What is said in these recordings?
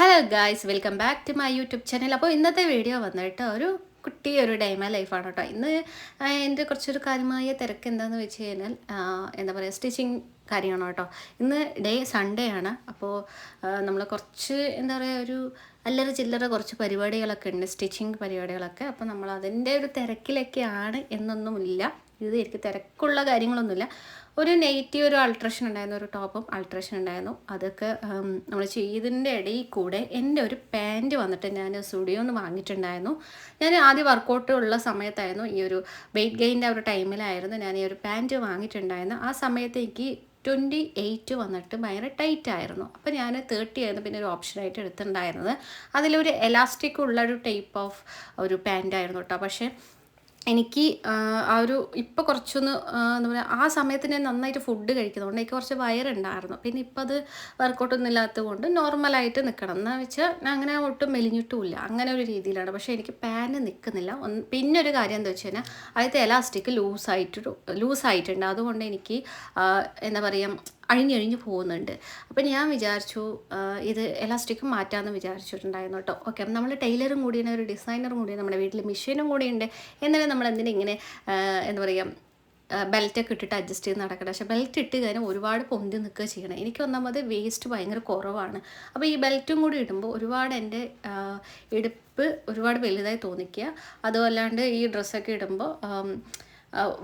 Hello guys welcome back to my YouTube channel അപ്പോൾ ഇന്നത്തെ video വന്നിട്ട് ഒരു കുട്ടി ഒരു ഡൈമ ലൈഫാണ് കേട്ടോ ഇന്ന് എന്റെ കുറച്ചൊരു കാര്യമായ തിരക്ക് എന്താണെന്ന് വെച്ച് കഴിഞ്ഞാൽ എന്താ പറയുക സ്റ്റിച്ചിങ് കാര്യമാണ് കേട്ടോ ഇന്ന് ഡേ സൺഡേ ആണ്. അപ്പോൾ നമ്മൾ കുറച്ച് എന്താ പറയുക ഒരു അല്ലറ ചില്ലറ കുറച്ച് പരിപാടികളൊക്കെ ഉണ്ട്. സ്റ്റിച്ചിങ് പരിപാടികളൊക്കെ. അപ്പോൾ നമ്മൾ അതിന്റെ ഒരു തിരക്കിലൊക്കെയാണ് എന്നൊന്നുമില്ല. ഇത് എനിക്ക് തിരക്കുള്ള കാര്യങ്ങളൊന്നുമില്ല. ഒരു നെഗറ്റീവ് ഒരു അൾട്രേഷൻ ഉണ്ടായിരുന്നു ഒരു ടോപ്പും അൾട്രേഷൻ ഉണ്ടായിരുന്നു. അതൊക്കെ നമ്മൾ ചെയ്തതിന്റെ ഇടയിൽ കൂടെ എന്റെ ഒരു പാന്റ് വന്നിട്ട് ഞാൻ സ്റ്റുഡിയോ നിന്ന് വാങ്ങിയിട്ടുണ്ടായിരുന്നു. ഞാൻ ആദ്യം വർക്കൗട്ട് ഉള്ള സമയത്തായിരുന്നു ഈ ഒരു വെയിറ്റ് ഗെയിന്റെ ഒരു ടൈമിലായിരുന്നു ഞാൻ ഈ ഒരു പാന്റ് വാങ്ങിയിട്ടുണ്ടായിരുന്നു. ആ സമയത്ത് എനിക്ക് ട്വന്റി എയ്റ്റ് വന്നിട്ട് ഭയങ്കര ടൈറ്റ് ആയിരുന്നു. അപ്പോൾ ഞാൻ തേർട്ടി ആയിരുന്നു പിന്നെ ഒരു ഓപ്ഷനായിട്ട് എടുത്തിട്ടുണ്ടായിരുന്നത്. അതിലൊരു എലാസ്റ്റിക് ഉള്ള ഒരു ടൈപ്പ് ഓഫ് ഒരു പാന്റ് ആയിരുന്നു കേട്ടോ പക്ഷേ എനിക്ക് ആ, ഒരു ഇപ്പോൾ കുറച്ചൊന്ന് എന്താ പറയുക ആ സമയത്ത് ഞാൻ നന്നായിട്ട് ഫുഡ് കഴിക്കുന്നതുകൊണ്ട് എനിക്ക് കുറച്ച് വയറുണ്ടായിരുന്നു. പിന്നെ ഇപ്പം അത് വർക്കൗട്ടൊന്നും ഇല്ലാത്തത് കൊണ്ട് നോർമലായിട്ട് നിൽക്കണം എന്ന് വെച്ചാൽ ഞാൻ അങ്ങനെ ഒട്ടും മെലിഞ്ഞിട്ടുമില്ല. അങ്ങനെ ഒരു രീതിയിലാണ്. പക്ഷേ എനിക്ക് പാന് നിൽക്കുന്നില്ല പിന്നെ ഒരു കാര്യം എന്താ വെച്ച് കഴിഞ്ഞാൽ അതിലത്തെ എലാസ്റ്റിക് ലൂസായിട്ട് ലൂസായിട്ടുണ്ട് അതുകൊണ്ട് എനിക്ക് എന്താ പറയുക അഴിഞ്ഞഴിഞ്ഞ് പോകുന്നുണ്ട്. അപ്പം ഞാൻ വിചാരിച്ചു ഇത് എലാസ്റ്റിക് മാറ്റാമെന്ന് വിചാരിച്ചിട്ടുണ്ടായിരുന്നു കേട്ടോ. ഓക്കെ അപ്പം നമ്മൾ ടൈലറും കൂടിയാണ് ഒരു ഡിസൈനറും കൂടിയാണ് നമ്മുടെ വീട്ടിൽ മെഷീനും കൂടിയുണ്ട് എന്നാലും നമ്മൾ എന്തിനാ ഇങ്ങനെ എന്താ പറയുക ബെൽറ്റൊക്കെ ഇട്ടിട്ട് അഡ്ജസ്റ്റ് ചെയ്ത് നടക്കണം. പക്ഷേ ബെൽറ്റ് ഇട്ട് കഴിഞ്ഞാൽ ഒരുപാട് പൊന്തി നിൽക്കുക ചെയ്യണം. എനിക്ക് ഒന്നാമത് വേസ്റ്റ് ഭയങ്കര കുറവാണ്. അപ്പോൾ ഈ ബെൽറ്റും കൂടി ഇടുമ്പോൾ ഒരുപാട് എന്റെ ഇടുപ്പ് ഒരുപാട് വലുതായി തോന്നിക്കുക. അതുമല്ലാണ്ട് ഈ ഡ്രസ്സൊക്കെ ഇടുമ്പോൾ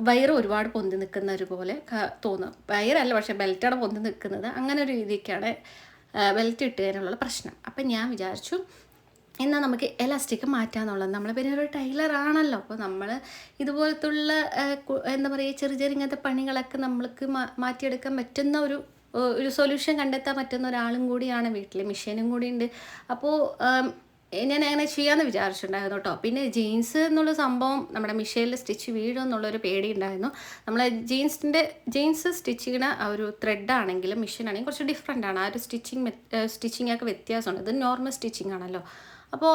വയറ് ഒരുപാട് പൊന്തി നിൽക്കുന്ന ഒരു പോലെ തോന്നും. വയറല്ല പക്ഷേ ബെൽറ്റാണ് പൊന്തി നിൽക്കുന്നത്. അങ്ങനെ ഒരു രീതിക്കാണ് ബെൽറ്റ് ഇട്ടുകാനുള്ള പ്രശ്നം. അപ്പം ഞാൻ വിചാരിച്ചു എന്നാൽ നമുക്ക് എലാസ്റ്റിക് മാറ്റാന്നുള്ളത്. നമ്മൾ പിന്നെ ഒരു ടൈലർ ആണല്ലോ. അപ്പോൾ നമ്മൾ ഇതുപോലത്തുള്ള എന്താ പറയുക ചെറിയ ചെറിയ ഇങ്ങനത്തെ പണികളൊക്കെ നമ്മൾക്ക് മാറ്റിയെടുക്കാൻ പറ്റുന്ന ഒരു ഒരു സൊല്യൂഷൻ കണ്ടെത്താൻ പറ്റുന്ന ഒരാളും കൂടിയാണ് വീട്ടിൽ മെഷീനും കൂടിയുണ്ട് അപ്പോൾ ഞാൻ അങ്ങനെ ചെയ്യാമെന്ന് വിചാരിച്ചിട്ടുണ്ടായിരുന്നു കേട്ടോ. പിന്നെ ജീൻസ് എന്നുള്ള സംഭവം നമ്മുടെ മിഷേലിൽ സ്റ്റിച്ച് വീഴും എന്നുള്ളൊരു പേടി ഉണ്ടായിരുന്നു. നമ്മൾ ജീൻസിന്റെ ജീൻസ് സ്റ്റിച്ച് ചെയ്യുന്ന ആ ഒരു ത്രെഡ് ആണെങ്കിലും മിഷീൻ ആണെങ്കിലും കുറച്ച് ഡിഫറെന്റ് ആണ്. ആ ഒരു സ്റ്റിച്ചിങ് സ്റ്റിച്ചിങ് ഒക്കെ വ്യത്യാസമുണ്ട്. ഇത് നോർമൽ സ്റ്റിച്ചിങ് ആണല്ലോ. അപ്പോൾ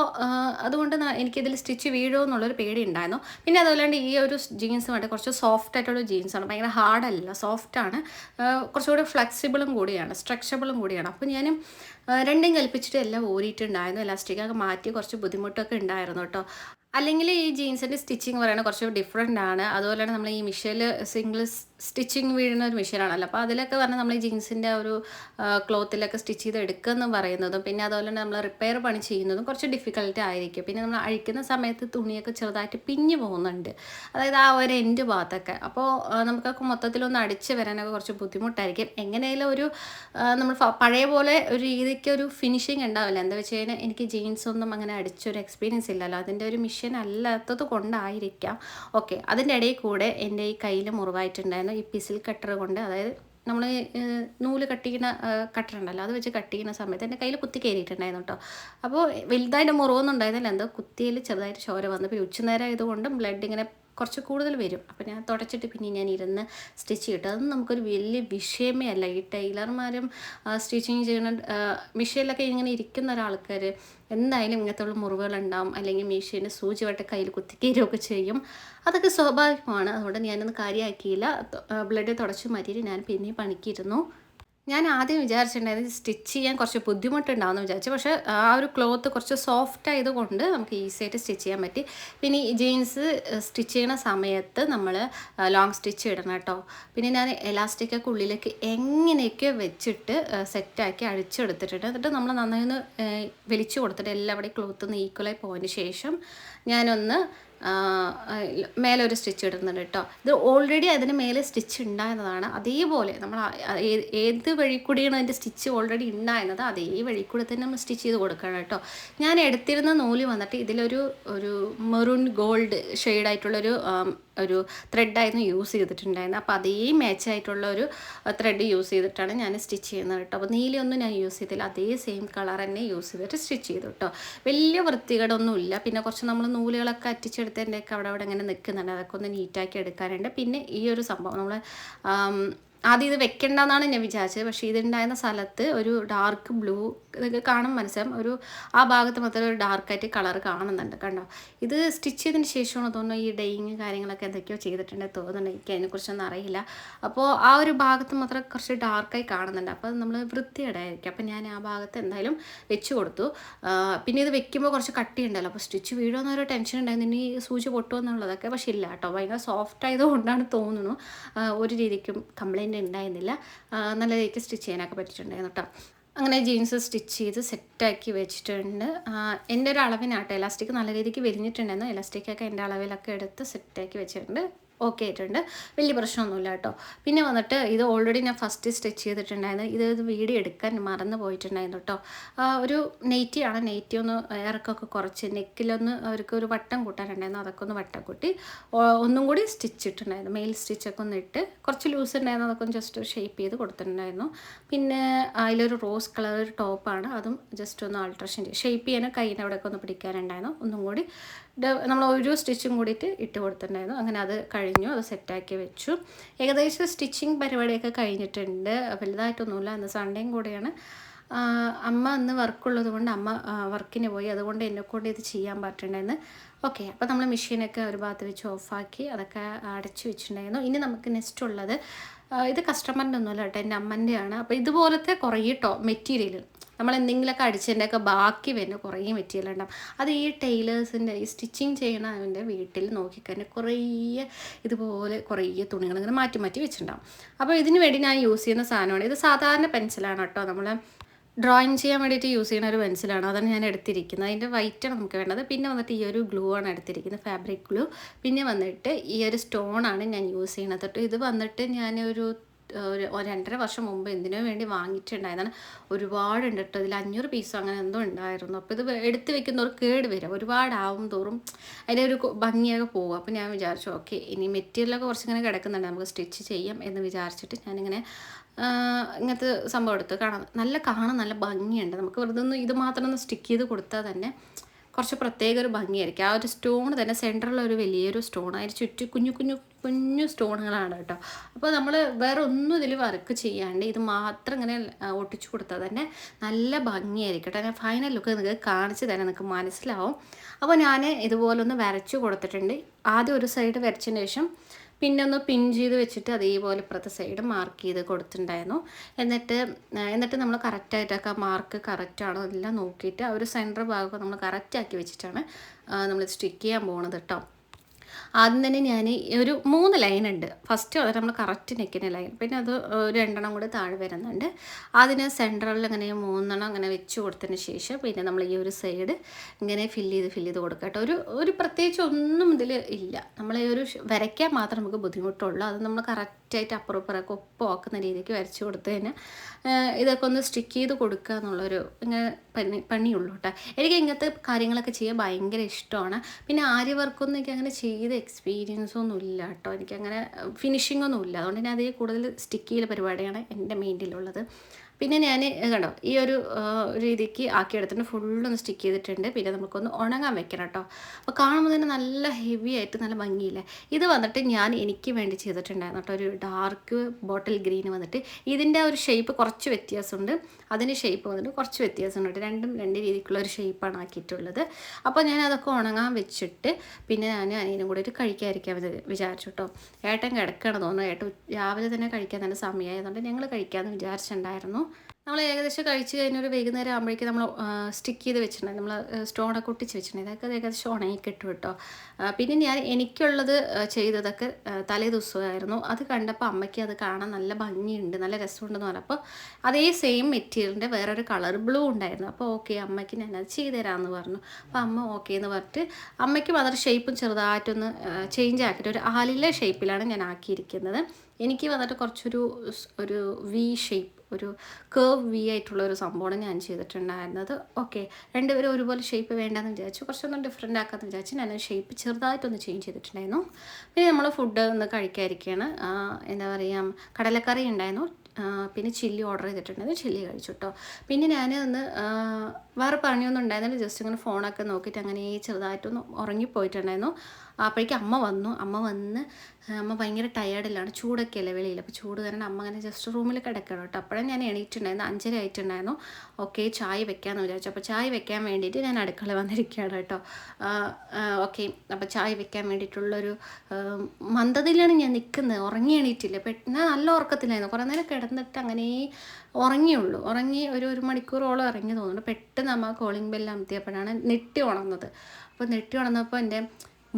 അതുകൊണ്ട് എനിക്കിതിൽ സ്റ്റിച്ച് വീഴുമോ എന്നുള്ളൊരു പേടി ഉണ്ടായിരുന്നു പിന്നെ അതുപോലാണ്ട് ഈ ഒരു ജീൻസ് വേണ്ട കുറച്ച് സോഫ്റ്റ് ആയിട്ടുള്ള ജീൻസാണ്. ഭയങ്കര ഹാർഡല്ല സോഫ്റ്റാണ് കുറച്ചുകൂടി ഫ്ലെക്സിബിളും കൂടിയാണ് സ്ട്രെച്ചബിളും കൂടിയാണ്. അപ്പോൾ ഞാനും രണ്ടും കൽപ്പിച്ചിട്ട് എല്ലാം ഊരിയിട്ടുണ്ടായിരുന്നു. ഇലാസ്റ്റിക്കൊക്കെ മാറ്റി കുറച്ച് ബുദ്ധിമുട്ടൊക്കെ ഉണ്ടായിരുന്നു കേട്ടോ. അല്ലെങ്കിൽ ഈ ജീൻസിന്റെ സ്റ്റിച്ചിങ് പറയുന്നത് കുറച്ച് ഡിഫറെന്റ് ആണ്. അതുപോലെ തന്നെ നമ്മൾ ഈ മിഷേൽ സിംഗിൾ സ്റ്റിച്ചിങ് വീഴുന്ന ഒരു മെഷീനാണല്ലോ. അപ്പോൾ അതിലൊക്കെ പറഞ്ഞാൽ നമ്മൾ ഈ ജീൻസിന്റെ ഒരു ക്ലോത്തിലൊക്കെ സ്റ്റിച്ച് ചെയ്ത് എടുക്കുന്നു പറയുന്നതും പിന്നെ അതുപോലെ തന്നെ നമ്മൾ റിപ്പയർ പണി ചെയ്യുന്നതും കുറച്ച് ഡിഫിക്കൽട്ട് ആയിരിക്കും. പിന്നെ നമ്മൾ അഴിക്കുന്ന സമയത്ത് തുണിയൊക്കെ ചെറുതായിട്ട് പിഞ്ഞു പോകുന്നുണ്ട്. അതായത് ആ ഒരു എൻഡ് ഭാഗത്തൊക്കെ. അപ്പോൾ നമുക്കൊക്കെ മൊത്തത്തിലൊന്ന് അടിച്ച് വരാനൊക്കെ കുറച്ച് ബുദ്ധിമുട്ടായിരിക്കും. എങ്ങനെയെങ്കിലും ഒരു നമ്മൾ പഴയ പോലെ ഒരു രീതിക്ക് ഒരു ഫിനിഷിങ് ഉണ്ടാവില്ല. എന്താ വെച്ച് കഴിഞ്ഞാൽ എനിക്ക് ജീൻസ് ഒന്നും അങ്ങനെ അടിച്ചൊരു എക്സ്പീരിയൻസ് ഇല്ലല്ലോ. അതിന്റെ ഒരു മിഷൻ അല്ലാത്തത് കൊണ്ടായിരിക്കാം. ഓക്കെ അതിന്റെ ഇടയിൽ കൂടെ എന്റെ ഈ കയ്യിൽ മുറിവായിട്ടുണ്ടായിരുന്നു ഈ പിസിൽ കട്ടർ കൊണ്ട് അതായത് നമ്മൾ നൂൽ കട്ട് ചെയ്യുന്ന കട്ടർ ഉണ്ടല്ലോ അത് വെച്ച് കട്ട് ചെയ്യുന്ന സമയത്ത് എന്റെ കയ്യിൽ കുത്തി കയറിയിട്ടുണ്ടായിരുന്നു കേട്ടോ അപ്പോൾ വലുതായിട്ട് മുറിവൊന്നും ഉണ്ടായിരുന്നില്ല. എന്തോ കുത്തിയിൽ ചെറുതായിട്ട് ചോര വന്നു പിന്നെ ഉച്ചനേരം ആയതുകൊണ്ട് ബ്ലഡ് ഇങ്ങനെ കുറച്ച് കൂടുതൽ വരും. അപ്പോൾ ഞാൻ തുടച്ചിട്ട് പിന്നെ ഞാൻ ഇരുന്ന് സ്റ്റിച്ച് ചെയ്തിട്ട് അതൊന്നും നമുക്കൊരു വലിയ വിഷയമേ അല്ല. ഈ ടൈലർമാരും സ്റ്റിച്ചിങ് ചെയ്യുന്ന മിഷീനിലൊക്കെ ഇങ്ങനെ ഇരിക്കുന്ന ഒരാൾക്കാർ എന്തായാലും ഇങ്ങനത്തെ ഉള്ള മുറിവുകളുണ്ടാവും. അല്ലെങ്കിൽ മെഷീന് സൂചി വട്ട കയ്യിൽ കുത്തിക്കയറുകയൊക്കെ ചെയ്യും. അതൊക്കെ സ്വാഭാവികമാണ്. അതുകൊണ്ട് ഞാനൊന്ന് കാര്യമാക്കിയില്ല. ബ്ലഡ് തുടച്ച് മാറ്റിയിട്ട് ഞാൻ പിന്നെയും പണിക്കിയിരുന്നു ഞാൻ ആദ്യം വിചാരിച്ചിട്ടുണ്ടായിരുന്നു സ്റ്റിച്ച് ചെയ്യാൻ കുറച്ച് ബുദ്ധിമുട്ടുണ്ടാവുമെന്ന് വിചാരിച്ചു. പക്ഷേ ആ ഒരു ക്ലോത്ത് കുറച്ച് സോഫ്റ്റ് ആയതുകൊണ്ട് നമുക്ക് ഈസി ആയിട്ട് സ്റ്റിച്ച് ചെയ്യാൻ പറ്റി. പിന്നെ ഈ ജീൻസ് സ്റ്റിച്ച് ചെയ്യുന്ന സമയത്ത് നമ്മൾ ലോങ് സ്റ്റിച്ച് ഇടണം കേട്ടോ. പിന്നെ ഞാൻ എലാസ്റ്റിക്കൊക്കെ ഉള്ളിലേക്ക് എങ്ങനെയൊക്കെ വെച്ചിട്ട് സെറ്റാക്കി അഴിച്ചെടുത്തിട്ടുണ്ട് എന്നിട്ട് നമ്മൾ നന്നായി ഒന്ന് വലിച്ചു കൊടുത്തിട്ട് എല്ലാവിടെയും ക്ലോത്ത് ഒന്ന് ഈക്വലായി പോയതിന് ശേഷം ഞാനൊന്ന് മേലെ ഒരു സ്റ്റിച്ച് ഇടുന്നുണ്ട് കേട്ടോ. ഇത് ഓൾറെഡി അതിന് മേലെ സ്റ്റിച്ച് ഉണ്ടായിരുന്നതാണ് അതേപോലെ നമ്മൾ ഏത് വഴി കൂടിയാണ് അതിന്റെ സ്റ്റിച്ച് ഓൾറെഡി ഉണ്ടായിരുന്നത് അതേ വഴി കൂടെ തന്നെ നമ്മൾ സ്റ്റിച്ച് ചെയ്ത് കൊടുക്കണം കേട്ടോ. ഞാൻ എടുത്തിരുന്ന നൂൽ വന്നിട്ട് ഇതിലൊരു ഒരു മെറൂൺ ഗോൾഡ് ഷെയ്ഡായിട്ടുള്ളൊരു ഒരു ത്രെഡായിരുന്നു യൂസ് ചെയ്തിട്ടുണ്ടായിരുന്നത്. അപ്പോൾ അതേ മാച്ച് ആയിട്ടുള്ള ഒരു ത്രെഡ് യൂസ് ചെയ്തിട്ടാണ് ഞാൻ സ്റ്റിച്ച് ചെയ്യുന്നത് കേട്ടോ. അപ്പോൾ നീലയൊന്നും ഞാൻ യൂസ് ചെയ്തില്ല. അതേ സെയിം കളർ തന്നെ യൂസ് ചെയ്തിട്ട് സ്റ്റിച്ച് ചെയ്തു കേട്ടോ. വലിയ വൃത്തികേടൊന്നുമില്ല പിന്നെ കുറച്ച് നമ്മൾ നൂലുകളൊക്കെ അറ്റിച്ചെടുത്തതിന്റെയൊക്കെ അവിടെ അവിടെ ഇങ്ങനെ നിൽക്കുന്നുണ്ട് അതൊക്കെ ഒന്ന് നീറ്റാക്കി എടുക്കാനുണ്ട്. പിന്നെ ഈ ഒരു സംഭവം നമ്മൾ ആദ്യം ഇത് വെക്കേണ്ടെന്നാണ് ഞാൻ വിചാരിച്ചത്. പക്ഷേ ഇതുണ്ടായിരുന്ന സ്ഥലത്ത് ഒരു ഡാർക്ക് ബ്ലൂ നിങ്ങൾക്ക് കാണും മനസ്സിലാവും. ഒരു ആ ഭാഗത്ത് മാത്രമേ ഒരു ഡാർക്കായിട്ട് കളർ കാണുന്നുണ്ട് കണ്ടോ? ഇത് സ്റ്റിച്ച് ചെയ്തതിന് ശേഷമാണ് തോന്നുന്നു ഈ ഡൈയിങ് കാര്യങ്ങളൊക്കെ എന്തൊക്കെയോ ചെയ്തിട്ടുണ്ട് തോന്നുന്നുണ്ട് എനിക്ക് അതിനെക്കുറിച്ചൊന്നും അറിയില്ല. അപ്പോൾ ആ ഒരു ഭാഗത്ത് മാത്രം കുറച്ച് ഡാർക്കായി കാണുന്നുണ്ട്. അപ്പോൾ നമ്മൾ വൃത്തിയടായിരിക്കും അപ്പോൾ ഞാൻ ആ ഭാഗത്ത് എന്തായാലും വെച്ച് കൊടുത്തു. പിന്നെ ഇത് വെക്കുമ്പോൾ കുറച്ച് കട്ടി ഉണ്ടല്ലോ അപ്പോൾ സ്റ്റിച്ച് വീഴുമെന്നൊരു ടെൻഷൻ ഉണ്ടായിരുന്നു. ഇനി സൂചി പൊട്ടുമെന്നുള്ളതൊക്കെ പക്ഷേ ഇല്ല കേട്ടോ. ഭയങ്കര സോഫ്റ്റ് ആയതുകൊണ്ടാണ് തോന്നുന്നു. ഒരു രീതിക്കും കംപ്ലൈന്റ് ഉണ്ടായിരുന്നില്ല. നല്ല രീതിക്ക് സ്റ്റിച്ച് ചെയ്യാനൊക്കെ പറ്റിയിട്ടുണ്ടായിരുന്നു കേട്ടോ. അങ്ങനെ ജീൻസ് സ്റ്റിച്ച് ചെയ്ത് സെറ്റാക്കി വെച്ചിട്ടുണ്ട്. എന്റെ ഒരു അളവിനാട്ടോ. എലാസ്റ്റിക് നല്ല രീതിക്ക് വിരിഞ്ഞിട്ടുണ്ടായിരുന്നു എലാസ്റ്റിക്കൊക്കെ എന്റെ അളവിലൊക്കെ എടുത്ത് സെറ്റാക്കി വെച്ചിട്ടുണ്ട്. ഓക്കെ ആയിട്ടുണ്ട്. വലിയ പ്രശ്നമൊന്നുമില്ല കേട്ടോ. പിന്നെ വന്നിട്ട് ഇത് ഓൾറെഡി ഞാൻ ഫസ്റ്റ് സ്റ്റിച്ച് ചെയ്തിട്ടുണ്ടായിരുന്നു. ഇത് വീഡിയോ എടുക്കാൻ മറന്നു പോയിട്ടുണ്ടായിരുന്നു കേട്ടോ. ഒരു നെയ്റ്റിയാണ് നെയ്റ്റി ഒന്ന് ഇറക്കമൊക്കെ കുറച്ച് നെക്കിലൊന്ന് അവർക്ക് ഒരു വട്ടം കൂട്ടാനുണ്ടായിരുന്നു. അതൊക്കെ ഒന്ന് വട്ടം കൂട്ടി ഒന്നും കൂടി സ്റ്റിച്ച് ഇട്ടിട്ടുണ്ടായിരുന്നു. മെയിൽ സ്റ്റിച്ചൊക്കെ ഒന്ന് ഇട്ട് കുറച്ച് ലൂസ് ഉണ്ടായിരുന്നു. അതൊക്കെ ഒന്ന് ജസ്റ്റ് ഷേപ്പ് ചെയ്ത് കൊടുത്തിട്ടുണ്ടായിരുന്നു. പിന്നെ അതിലൊരു റോസ് കളർ ഒരു ടോപ്പാണ് അതും ജസ്റ്റ് ഒന്ന് ആൾട്രേഷൻ ചെയ്ത് ഷേപ്പ് ചെയ്യാനും കൈയിന്റെ അവിടെയൊക്കെ ഒന്ന് പിടിക്കാനുണ്ടായിരുന്നു. ഒന്നും കൂടി നമ്മൾ ഒരു സ്റ്റിച്ചും കൂടിയിട്ട് ഇട്ട് കൊടുത്തിട്ടുണ്ടായിരുന്നു. അങ്ങനെ അത് കഴിഞ്ഞു അത് സെറ്റാക്കി വെച്ചു. ഏകദേശം സ്റ്റിച്ചിങ് പരിപാടിയൊക്കെ കഴിഞ്ഞിട്ടുണ്ട്. വലുതായിട്ടൊന്നുമില്ല അന്ന് സൺഡേയും കൂടെയാണ്. അമ്മ അന്ന് വർക്കുള്ളത് കൊണ്ട് അമ്മ വർക്കിന് പോയി. അതുകൊണ്ട് എന്നെ കൊണ്ട് ഇത് ചെയ്യാൻ പറ്റുന്നുണ്ടായിരുന്നു ഓക്കെ അപ്പോൾ നമ്മൾ മെഷീനൊക്കെ ഒരു ഭാഗത്ത് വെച്ച് ഓഫാക്കി അതൊക്കെ അടച്ചു വെച്ചിട്ടുണ്ടായിരുന്നു. ഇനി നമുക്ക് നെക്സ്റ്റ് ഉള്ളത് ഇത് കസ്റ്റമറിന്റെ ഒന്നുമല്ല കേട്ടോ എന്റെ അമ്മന്റെയാണ്. അപ്പോൾ ഇതുപോലത്തെ കുറേ കേട്ടോ മെറ്റീരിയൽ നമ്മൾ എന്തെങ്കിലുമൊക്കെ അടിച്ചതിന്റെയൊക്കെ ബാക്കി വരുന്ന കുറേ മെറ്റീരിയൽ ഉണ്ടാവും. അത് ഈ ടൈലേഴ്സിന്റെ ഈ സ്റ്റിച്ചിങ് ചെയ്യണവന്റെ വീട്ടിൽ നോക്കിക്കഴിഞ്ഞാൽ കുറേ ഇതുപോലെ കുറേ തുണികൾ ഇങ്ങനെ മാറ്റി മാറ്റി വെച്ചിട്ടുണ്ടാവും. അപ്പോൾ ഇതിന് വേണ്ടി ഞാൻ യൂസ് ചെയ്യുന്ന സാധനമാണ്. ഇത് സാധാരണ പെൻസിലാണ് കേട്ടോ. നമ്മൾ ഡ്രോയിങ് ചെയ്യാൻ വേണ്ടിയിട്ട് യൂസ് ചെയ്യുന്ന ഒരു പെൻസിലാണ് അതാണ് ഞാൻ എടുത്തിരിക്കുന്നത്. അതിന്റെ വൈറ്റാണ് നമുക്ക് വേണ്ടത്. പിന്നെ വന്നിട്ട് ഈ ഒരു ഗ്ലൂ ആണ് എടുത്തിരിക്കുന്നത്. ഫാബ്രിക് ഗ്ലൂ പിന്നെ വന്നിട്ട് ഈ ഒരു സ്റ്റോണാണ് ഞാൻ യൂസ് ചെയ്യുന്നത് ഇത് വന്നിട്ട് ഞാൻ ഒരു രണ്ടര വർഷം മുമ്പ് എന്തിനോ വേണ്ടി വാങ്ങിയിട്ടുണ്ടായതാണ് ഒരുപാടുണ്ട് കേട്ടോ ഇതിൽ അഞ്ഞൂറ് പീസോ അങ്ങനെ എന്തോ ഉണ്ടായിരുന്നു. അപ്പോൾ ഇത് എടുത്ത് വെക്കുന്നവർ കേട് വരും. ഒരുപാടാവും തോറും അതിന്റെ ഒരു ഭംഗിയൊക്കെ പോകും. അപ്പോൾ ഞാൻ വിചാരിച്ചു ഓക്കെ ഇനി മെറ്റീരിയലൊക്കെ കുറച്ചിങ്ങനെ കിടക്കുന്നുണ്ട്. നമുക്ക് സ്റ്റിച്ച് ചെയ്യാം എന്ന് വിചാരിച്ചിട്ട് ഞാനിങ്ങനെ ഇങ്ങനത്തെ സംഭവം എടുത്ത്. കാണാം നല്ല കാണാൻ നല്ല ഭംഗിയുണ്ട്. നമുക്ക് വെറുതെ ഒന്ന് ഇത് മാത്രം ഒന്ന് സ്റ്റിക്ക് ചെയ്ത് കൊടുത്താൽ തന്നെ കുറച്ച് പ്രത്യേക ഒരു ഭംഗിയായിരിക്കും. ആ ഒരു സ്റ്റോൺ തന്നെ സെന്ററിൽ ഒരു വലിയൊരു സ്റ്റോൺ. അതിന് ചുറ്റി കുഞ്ഞു കുഞ്ഞു കുഞ്ഞു സ്റ്റോണുകളാണ് കേട്ടോ. അപ്പോൾ നമ്മൾ വേറെ ഒന്നും ഇതിൽ വർക്ക് ചെയ്യാണ്ട് ഇത് മാത്രം ഇങ്ങനെ ഒട്ടിച്ചു കൊടുത്താൽ തന്നെ നല്ല ഭംഗിയായിരിക്കും കേട്ടോ. ഞാൻ ഫൈനൽ ലുക്ക് നിങ്ങൾക്ക് കാണിച്ച് തരാൻ നിങ്ങൾക്ക് മനസ്സിലാവും. അപ്പോൾ ഞാൻ ഇതുപോലെ ഒന്ന് വരച്ചു കൊടുത്തിട്ടുണ്ട്. ആദ്യം ഒരു സൈഡ് വരച്ചതിന് ശേഷം പിന്നെ ഒന്ന് പിൻ ചെയ്ത് വെച്ചിട്ട് അതേപോലെ ഇപ്പുറത്തെ സൈഡ് മാർക്ക് ചെയ്ത് കൊടുത്തിട്ടുണ്ടായിരുന്നു. എന്നിട്ട് എന്നിട്ട് നമ്മൾ കറക്റ്റായിട്ടൊക്കെ മാർക്ക് കറക്റ്റാണോ എല്ലാം നോക്കിയിട്ട് ആ ഒരു സെന്റർ ഭാഗമൊക്കെ നമ്മൾ കറക്റ്റാക്കി വെച്ചിട്ടാണ് നമ്മൾ സ്റ്റിക്ക് ചെയ്യാൻ പോകുന്നത് കേട്ടോ. ആദ്യം തന്നെ ഞാൻ ഒരു മൂന്ന് ലൈൻ ഉണ്ട്. ഫസ്റ്റ് നമ്മൾ കറക്റ്റ് നെക്കിന് ലൈൻ പിന്നെ അത് ഒരു രണ്ടെണ്ണം കൂടി താഴെ വരുന്നുണ്ട്. അതിന് സെൻട്രലിൽ ഇങ്ങനെ മൂന്നെണ്ണം അങ്ങനെ വെച്ച് കൊടുത്തതിന് ശേഷം പിന്നെ നമ്മൾ ഈ ഒരു സൈഡ് ഇങ്ങനെ ഫില്ല് ചെയ്ത് ഫില്ല് ചെയ്ത് കൊടുക്കട്ടെ ഒരു ഒരു പ്രത്യേകിച്ച് ഒന്നും ഇതിൽ ഇല്ല. നമ്മൾ ഈ ഒരു വരയ്ക്കാൻ മാത്രം നമുക്ക് ബുദ്ധിമുട്ടുള്ളൂ. അത് നമ്മൾ കറക്റ്റായിട്ട് അപ്പുറം ഇപ്പുറമൊക്കെ ഒപ്പമാക്കുന്ന രീതിക്ക് വരച്ച് കൊടുത്ത് കഴിഞ്ഞാൽ ഇതൊക്കെ ഒന്ന് സ്റ്റിക്ക് ചെയ്ത് കൊടുക്കുക എന്നുള്ളൊരു ഇങ്ങനെ പണി പണിയുള്ളൂ കേട്ടോ. എനിക്ക് ഇങ്ങനത്തെ കാര്യങ്ങളൊക്കെ ചെയ്യാൻ ഭയങ്കര ഇഷ്ടമാണ്. പിന്നെ ആര്യ വർക്കൊന്നും എനിക്ക് അങ്ങനെ ചെയ്ത എക്സ്പീരിയൻസ് ഒന്നും ഇല്ല കേട്ടോ. എനിക്കങ്ങനെ ഫിനിഷിംഗ് ഒന്നും ഇല്ല. അതുകൊണ്ട് ഞാൻ അതേ കൂടുതൽ സ്റ്റിക്ക് ചെയ്ത പരിപാടിയാണ് എന്റെ മെയിന്റിലുള്ളത് പിന്നെ ഞാൻ കണ്ടോ ഈ ഒരു രീതിക്ക് ആക്കിയെടുത്തിട്ട് ഫുള്ളൊന്ന് സ്റ്റിക്ക് ചെയ്തിട്ടുണ്ട്. പിന്നെ നമുക്കൊന്ന് ഉണങ്ങാൻ വെക്കണം കേട്ടോ. അപ്പോൾ കാണുമ്പോൾ തന്നെ നല്ല ഹെവി ആയിട്ട് നല്ല ഭംഗിയില്ലേ? ഇത് വന്നിട്ട് ഞാൻ എനിക്ക് വേണ്ടി ചെയ്തിട്ടുണ്ടായിരുന്നു കേട്ടോ. ഒരു ഡാർക്ക് ബോട്ടിൽ ഗ്രീൻ വന്നിട്ട്. ഇതിന്റെ ഒരു ഷേപ്പ് കുറച്ച് വ്യത്യാസമുണ്ട്. അതിന് ഷേപ്പ് വന്നിട്ട് കുറച്ച് വ്യത്യാസമുണ്ട് രണ്ടും രണ്ട് രീതിക്കുള്ള ഒരു ഷേപ്പാണ് ആക്കിയിട്ടുള്ളത്. അപ്പോൾ ഞാൻ അതൊക്കെ ഉണങ്ങാൻ വെച്ചിട്ട് പിന്നെ ഞാൻ അനിയനും കൂടി ഒരു കഴിക്കാതിരിക്കാൻ വിചാ- വിചാരിച്ചു കേട്ടോ. ഏട്ടൻ കിടക്കണം തോന്നുന്നു. ഏട്ടൻ രാവിലെ തന്നെ കഴിക്കാൻ തന്നെ സമയമായതുകൊണ്ട് ഞങ്ങൾ കഴിക്കാമെന്ന് വിചാരിച്ചിട്ടുണ്ടായിരുന്നു. നമ്മൾ ഏകദേശം കഴിച്ച് കഴിഞ്ഞൊരു വൈകുന്നേരം ആകുമ്പോഴേക്കും നമ്മൾ സ്റ്റിക്ക് ചെയ്ത് വെച്ചിട്ടുണ്ട് നമ്മൾ സ്റ്റോണൊക്കെ ഒട്ടിച്ച് വെച്ചിട്ടുണ്ടായി ഇതൊക്കെ ഏകദേശം ഉണങ്ങി കിട്ടും. കേട്ടോ പിന്നെ ഞാൻ എനിക്കുള്ളത് ചെയ്തതൊക്കെ തലേ ദിവസമായിരുന്നു. അത് കണ്ടപ്പോൾ അമ്മയ്ക്ക് അത് കാണാൻ നല്ല ഭംഗിയുണ്ട് നല്ല രസമുണ്ടെന്ന് പറഞ്ഞപ്പോൾ അതേ സെയിം മെറ്റീരിയലിന്റെ വേറൊരു കളർ ബ്ലൂ ഉണ്ടായിരുന്നു. അപ്പോൾ ഓക്കെ അമ്മയ്ക്ക് ഞാൻ അത് ചെയ്തു തരാമെന്ന് പറഞ്ഞു. അപ്പോൾ അമ്മ ഓക്കെ എന്ന് പറഞ്ഞിട്ട് അമ്മയ്ക്കും അതൊരു ഷേപ്പും ചെറുതായിട്ടൊന്ന് ചേഞ്ച് ആക്കിയിട്ട് ഒരു ആലിലെ ഷേപ്പിലാണ് ഞാൻ ആക്കിയിരിക്കുന്നത്. എനിക്ക് വന്നിട്ട് കുറച്ചൊരു ഒരു വി ഷേപ്പ് ഒരു കേർവ് വി ആയിട്ടുള്ള ഒരു സംഭവമാണ് ഞാൻ ചെയ്തിട്ടുണ്ടായിരുന്നത്. ഓക്കെ രണ്ടുപേരും ഒരുപോലെ ഷേപ്പ് വേണ്ടെന്ന് വിചാരിച്ചു. കുറച്ചൊന്നും ഡിഫറെന്റ് ആക്കാമെന്ന് വിചാരിച്ചു. ഞാൻ ഷേപ്പ് ചെറുതായിട്ടൊന്ന് ചേഞ്ച് ചെയ്തിട്ടുണ്ടായിരുന്നു. പിന്നെ നമ്മൾ ഫുഡ് ഒന്ന് കഴിക്കാതിരിക്കുകയാണ്. എന്താ പറയുക കടലക്കറി ഉണ്ടായിരുന്നു. പിന്നെ ചില്ലി ഓർഡർ ചെയ്തിട്ടുണ്ടായിരുന്നു ചില്ലി കഴിച്ചു കേട്ടോ പിന്നെ ഞാൻ ഒന്ന് വേറെ പറഞ്ഞൊന്നുണ്ടായിരുന്നില്ല. ജസ്റ്റ് ഇങ്ങനെ ഫോണൊക്കെ നോക്കിയിട്ട് അങ്ങനെ ചെറുതായിട്ടൊന്ന് ഉറങ്ങിപ്പോയിട്ടുണ്ടായിരുന്നു അപ്പോഴേക്കും അമ്മ വന്നു. അമ്മ വന്ന് അമ്മ ഭയങ്കര ടയേർഡിലാണ് ചൂടൊക്കെ അല്ലേ വെളിയിൽ. അപ്പോൾ ചൂട് കാരണം അമ്മ അങ്ങനെ ജസ്റ്റ് റൂമിൽ കിടക്കണം കേട്ടോ അപ്പോഴാണ് ഞാൻ എണീറ്റുണ്ടായിരുന്നു അഞ്ചര ആയിട്ടുണ്ടായിരുന്നു. ഓക്കെ ചായ വെക്കാമെന്ന് വിചാരിച്ചു. അപ്പോൾ ചായ വെക്കാൻ വേണ്ടിയിട്ട് ഞാൻ അടുക്കള വന്നിരിക്കുകയാണ് കേട്ടോ ഓക്കെ അപ്പോൾ ചായ വെക്കാൻ വേണ്ടിയിട്ടുള്ളൊരു മന്ദതയിലാണ് ഞാൻ നിൽക്കുന്നത്. ഉറങ്ങി എണീറ്റില്ല. പെട്ടെന്ന് നല്ല ഉറക്കത്തിലായിരുന്നു. കുറേ നേരം കിടന്നിട്ട് അങ്ങനെ ഉറങ്ങിയുള്ളൂ. ഉറങ്ങി ഒരു ഒരു മണിക്കൂറോളം ഇറങ്ങി തോന്നുന്നു. പെട്ടെന്ന് അമ്മ കോളിംഗ് ബെല്ല് അമർത്തിയപ്പോഴാണ് നെട്ടി ഉണർന്നത്. അപ്പോൾ നെട്ടി ഉണർന്നപ്പോൾ എന്റെ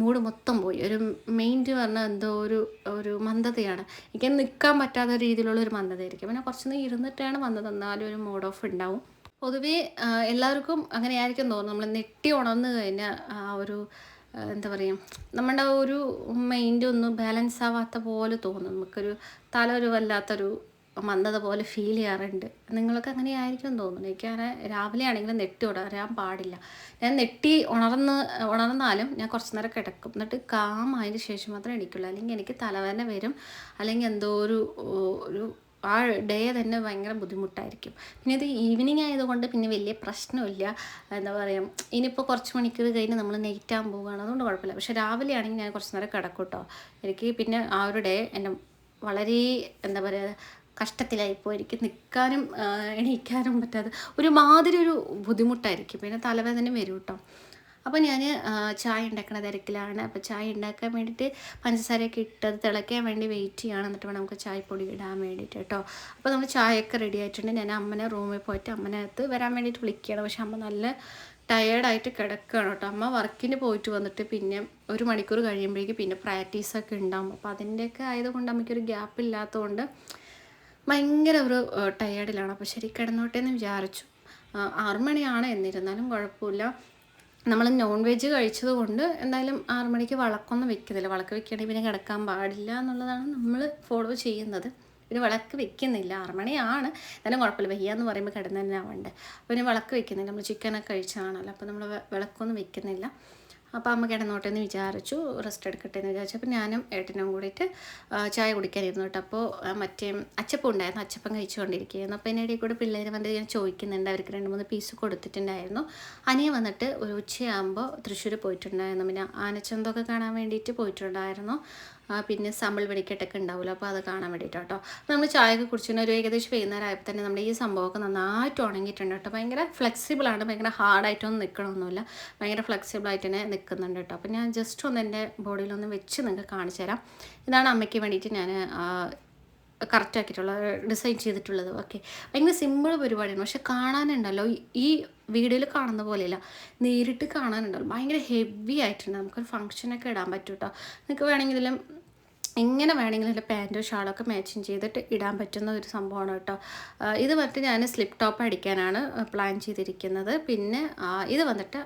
മൂഡ് മൊത്തം പോയി. ഒരു മെയിന്റ് പറഞ്ഞാൽ എന്തോ ഒരു ഒരു മന്ദതയാണ്. എനിക്ക് നിൽക്കാൻ പറ്റാത്ത രീതിയിലുള്ള ഒരു മന്ദതയായിരിക്കും. പിന്നെ കുറച്ച് നേരം ഇരുന്നിട്ടാണ് വന്നത്. എന്നാലും ഒരു മൂഡ് ഓഫ് ഉണ്ടാവും. പൊതുവേ എല്ലാവർക്കും അങ്ങനെ ആയിരിക്കും തോന്നുന്നു നമ്മൾ നെട്ടി ഉണർന്നു കഴിഞ്ഞാൽ ആ ഒരു എന്താ പറയുക നമ്മുടെ ഒരു മൈൻഡ് ഒന്നും ബാലൻസ് ആവാത്ത പോലെ തോന്നും. നമുക്കൊരു തല ഒരു വല്ലാത്തൊരു മന്ദത പോലെ ഫീൽ ചെയ്യാറുണ്ട്. നിങ്ങൾക്ക് അങ്ങനെ ആയിരിക്കും തോന്നുന്നു. എനിക്ക് അങ്ങനെ രാവിലെ ആണെങ്കിലും നെട്ടി ഉണരാൻ പാടില്ല. ഞാൻ നെട്ടി ഉണർന്ന് ഉണർന്നാലും ഞാൻ കുറച്ച് നേരം കിടക്കും. എന്നിട്ട് കാമായതിന് ശേഷം മാത്രമേ എണീക്കുള്ളൂ. അല്ലെങ്കിൽ എനിക്ക് തലവേദന വരും. അല്ലെങ്കിൽ എന്തോ ഒരു ഒരു ആ ഡേ തന്നെ ഭയങ്കര ബുദ്ധിമുട്ടായിരിക്കും. പിന്നെ ഇത് ഈവനിങ് ആയതുകൊണ്ട് പിന്നെ വലിയ പ്രശ്നമില്ല. എന്താ പറയുക ഇനിയിപ്പോൾ കുറച്ച് മണിക്കൂർ കഴിഞ്ഞ് നമ്മൾ നെയ്റ്റാൻ പോവുകയാണ്. അതുകൊണ്ട് കുഴപ്പമില്ല. പക്ഷേ രാവിലെ ആണെങ്കിൽ ഞാൻ കുറച്ച് നേരം കിടക്കും കേട്ടോ. എനിക്ക് പിന്നെ ആ ഒരു ഡേ എന്റെ വളരെ എന്താ പറയുക കഷ്ടത്തിലായിപ്പോയി എനിക്ക് നിൽക്കാനും എണീക്കാനും പറ്റാതെ. ഒരു മാതിരി ഒരു ബുദ്ധിമുട്ടായിരിക്കും. പിന്നെ തലവേദനയും വരും കേട്ടോ അപ്പോൾ ഞാൻ ചായ ഉണ്ടാക്കുന്ന തിരക്കിലാണ്. അപ്പോൾ ചായ ഉണ്ടാക്കാൻ വേണ്ടിയിട്ട് പഞ്ചസാരയൊക്കെ ഇട്ടത് തിളയ്ക്കാൻ വേണ്ടി വെയിറ്റ് ചെയ്യണം. എന്നിട്ട് വേണം നമുക്ക് ചായപ്പൊടി ഇടാൻ വേണ്ടിയിട്ട് കേട്ടോ അപ്പോൾ നമ്മൾ ചായയൊക്കെ റെഡി ആയിട്ടുണ്ട്. ഞാൻ അമ്മനെ റൂമിൽ പോയിട്ട് അമ്മനകത്ത് വരാൻ വേണ്ടിയിട്ട് വിളിക്കുകയാണ്. പക്ഷെ അമ്മ നല്ല ടയേർഡായിട്ട് കിടക്കുകയാണ് കേട്ടോ അമ്മ വർക്കിന് പോയിട്ട് വന്നിട്ട് പിന്നെ ഒരു മണിക്കൂർ കഴിയുമ്പോഴേക്കും പിന്നെ പ്രാക്ടീസൊക്കെ ഉണ്ടാകും അപ്പോൾ അതിന്റെയൊക്കെ ആയതുകൊണ്ട് അമ്മയ്ക്കൊരു ഗ്യാപ്പ് ഇല്ലാത്തതുകൊണ്ട് ഭയങ്കര ഒരു ടയേർഡിലാണ് അപ്പോൾ ശരി കിടന്നോട്ടെ എന്ന് വിചാരിച്ചു ആറുമണിയാണ് മണിയാണ് എന്നിരുന്നാലും കുഴപ്പമില്ല. നമ്മൾ നോൺ വെജ് കഴിച്ചത് കൊണ്ട് എന്തായാലും ആറുമണിക്ക് വളക്കൊന്നും വെക്കുന്നില്ല. വിളക്ക് വെക്കുകയാണെങ്കിൽ പിന്നെ കിടക്കാൻ പാടില്ല എന്നുള്ളതാണ് നമ്മൾ ഫോളോ ചെയ്യുന്നത്. പിന്നെ വിളക്ക് വെക്കുന്നില്ല. ആറുമണിയാണ് എന്നാലും കുഴപ്പമില്ല. വയ്യ എന്ന് പറയുമ്പോൾ കിടന്നു തന്നെ അപ്പോൾ പിന്നെ വിളക്ക് വെക്കുന്നില്ല. നമ്മൾ ചിക്കനൊക്കെ കഴിച്ചതാണല്ലോ. അപ്പോൾ നമ്മൾ വിളക്കൊന്നും വെക്കുന്നില്ല. അപ്പോൾ അമ്മ കിടന്നോട്ടെ എന്ന് വിചാരിച്ചു റെസ്റ്റ് എടുക്കട്ടെ എന്ന് വിചാരിച്ചു. അപ്പോൾ ഞാനും ഏട്ടനും കൂടിയിട്ട് ചായ കുടിക്കാനിരുന്നു കേട്ടോ. അപ്പോൾ മറ്റേ അച്ചപ്പം ഉണ്ടായിരുന്നു. അച്ചപ്പം കഴിച്ചുകൊണ്ടിരിക്കുകയായിരുന്നു. അപ്പോൾ ഇടയിൽ കൂടെ പിള്ളേർ വന്നിട്ട് ഞാൻ ചോദിക്കുന്നുണ്ട്. അവർക്ക് രണ്ട് മൂന്ന് പീസ് കൊടുത്തിട്ടുണ്ടായിരുന്നു. അനിയ വന്നിട്ട് ഒരു ഉച്ചയാകുമ്പോൾ തൃശ്ശൂർ പോയിട്ടുണ്ടായിരുന്നു. പിന്നെ ആനച്ചന്തൊക്കെ കാണാൻ വേണ്ടിയിട്ട് പോയിട്ടുണ്ടായിരുന്നു. പിന്നെ സമ്പിൾ വെടിക്കെട്ടൊക്കെ ഉണ്ടാവുമല്ലോ അപ്പോൾ അത് കാണാൻ വേണ്ടിയിട്ട് കേട്ടോ നമ്മൾ ചായയൊക്കെ കുടിച്ചിട്ട് ഒരു ഏകദേശം വൈകുന്നേരം ആയപ്പോൾ തന്നെ നമ്മുടെ ഈ സംഭവമൊക്കെ നന്നായിട്ട് ഉണങ്ങിയിട്ടുണ്ട് കേട്ടോ ഭയങ്കര ഫ്ലെക്സിബിൾ ആണ്. ഭയങ്കര ഹാർഡായിട്ടൊന്നും നിൽക്കണമൊന്നുമില്ല ഭയങ്കര ഫ്ലെക്സിബിളായിട്ട് തന്നെ നിൽക്കുന്നുണ്ട് കേട്ടോ അപ്പോൾ ഞാൻ ജസ്റ്റ് ഒന്ന് എന്റെ ബോഡിയിലൊന്ന് വെച്ച് നിങ്ങൾക്ക് കാണിച്ചു തരാം. ഇതാണ് അമ്മയ്ക്ക് വേണ്ടിയിട്ട് ഞാൻ കറക്റ്റ് ആക്കിയിട്ടുള്ളത് ഡിസൈൻ ചെയ്തിട്ടുള്ളത്. ഓക്കെ. ഭയങ്കര സിമ്പിൾ പരിപാടിയാണ്. പക്ഷെ കാണാനുണ്ടല്ലോ. ഈ വീഡിയോയിൽ കാണുന്ന പോലെയല്ല. നേരിട്ട് കാണാനുണ്ടല്ലോ ഭയങ്കര ഹെവി ആയിട്ടുണ്ട്. നമുക്കൊരു ഫങ്ഷനൊക്കെ ഇടാൻ പറ്റും കേട്ടോ നിങ്ങൾക്ക് വേണമെങ്കിൽ ഇതിലും എങ്ങനെ വേണമെങ്കിലും ഇതിൽ പാന്റോ ഷാളൊക്കെ മാച്ചിങ് ചെയ്തിട്ട് ഇടാൻ പറ്റുന്ന ഒരു സംഭവമാണ് കേട്ടോ. ഇത് വന്നിട്ട് ഞാൻ സ്ലിപ്പ് ടോപ്പ് അടിക്കാനാണ് പ്ലാൻ ചെയ്തിരിക്കുന്നത്. പിന്നെ ഇത് വന്നിട്ട്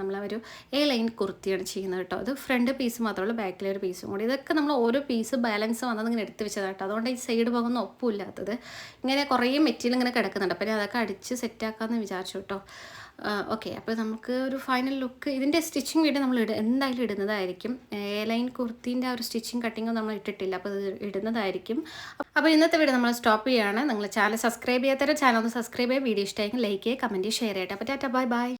നമ്മൾ ഒരു എ ലൈൻ കുർത്തിയാണ് ചെയ്യുന്നത് കേട്ടോ. അത് ഫ്രണ്ട് പീസ് മാത്രമല്ല ബാക്കിലെ ഒരു പീസും കൂടി. ഇതൊക്കെ നമ്മൾ ഓരോ പീസ് ബാലൻസ് വന്നത് ഇങ്ങനെ എടുത്ത് വെച്ചതാണ്. കേട്ടോ അതുകൊണ്ട് ഈ സൈഡ് ഭാഗമൊന്നും ഒപ്പമില്ലാത്തത്. ഇങ്ങനെ കുറേ മെറ്റീരിയൽ ഇങ്ങനെ കിടക്കുന്നുണ്ട്. അപ്പം ഞാൻ അതൊക്കെ അടിച്ച് സെറ്റാക്കാമെന്ന് വിചാരിച്ചു കേട്ടോ. ഓക്കെ അപ്പോൾ നമുക്ക് ഒരു ഫൈനൽ ലുക്ക് ഇതിന്റെ സ്റ്റിച്ചിങ് വീട് നമ്മൾ ഇട എന്തായാലും ഇടുന്നതായിരിക്കും. എ ലൈൻ കുർത്തീന്റെ ആ ഒരു സ്റ്റിച്ചിങ് കട്ടിങ്ങും നമ്മൾ ഇട്ടിട്ടില്ല. അപ്പോൾ ഇത് ഇടുന്നതായിരിക്കും. അപ്പോൾ ഇന്നത്തെ വീഡിയോ നമ്മൾ സ്റ്റോപ്പ് ചെയ്യുകയാണ് നിങ്ങൾ ചാനൽ സബ്സ്ക്രൈബ് ചെയ്യാത്തവരെ ചാനൽ ഒന്ന് സബ്സ്ക്രൈബ് ചെയ്യുക. വീഡിയോ ഇഷ്ടമായെങ്കിൽ ലൈക്ക് ചെയ്യുക കമന്റ് ഷെയർ ചെയ്യട്ടെ അപ്പോൾ ടാറ്റ ബൈ ബൈ